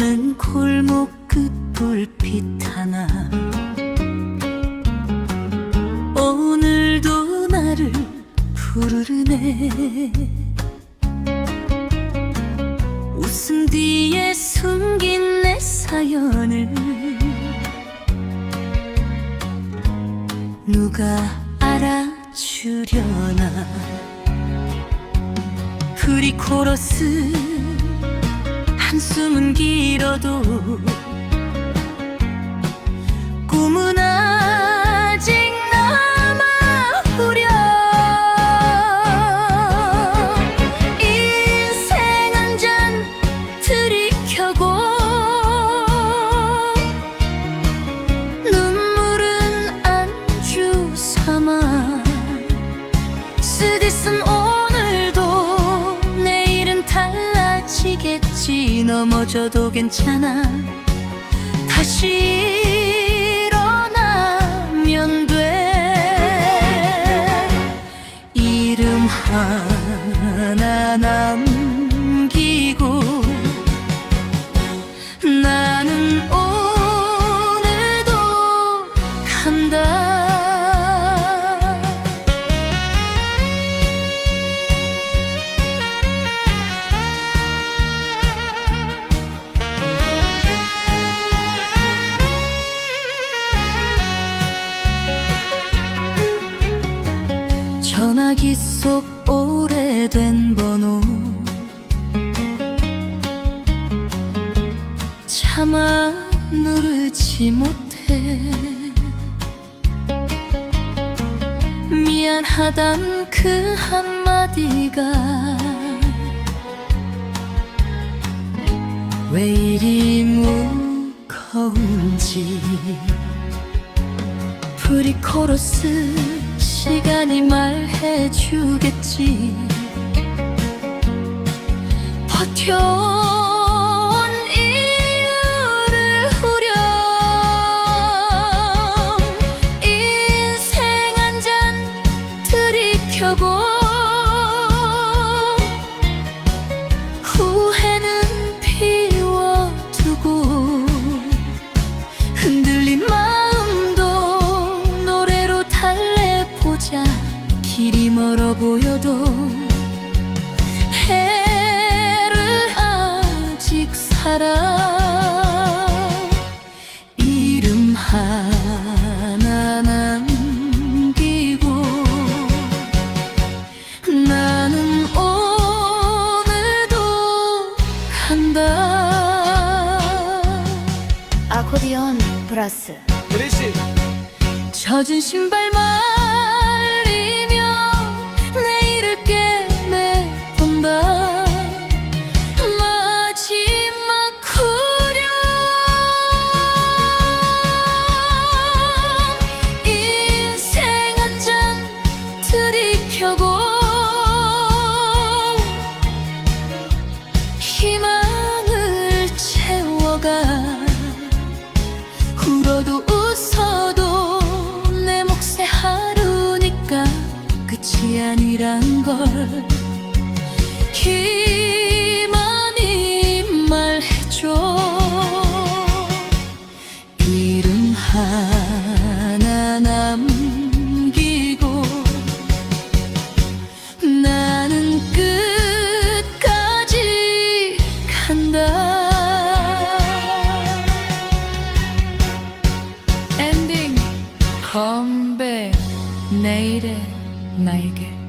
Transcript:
비오는 골목 끝 불빛 하나. 오늘도 나를 부르네. 웃음 뒤에 숨긴 내 사연을 누가 알아주려나. 프리코러스 숨은 길어도 넘어져도 괜찮아. 다시 일어나면 돼. 이름 하나 남 전화기 속 오래된 번호. 차마 누르지 못해. 미안하단 그 한마디가 왜 이리 무거운지. 프리코러스 시간이 말해주겠지. 버텨온 이유를 후렴 인생 한 잔 들이켜고 길이 멀어 보여도 해를 아직 살아 이름 하나 남기고 나는 오늘도 간다. 아코디언 플러스. 젖은 신발 말 울어도 웃어도 내 몫의 하루니까 끝이 아니란 걸 내일의 나에게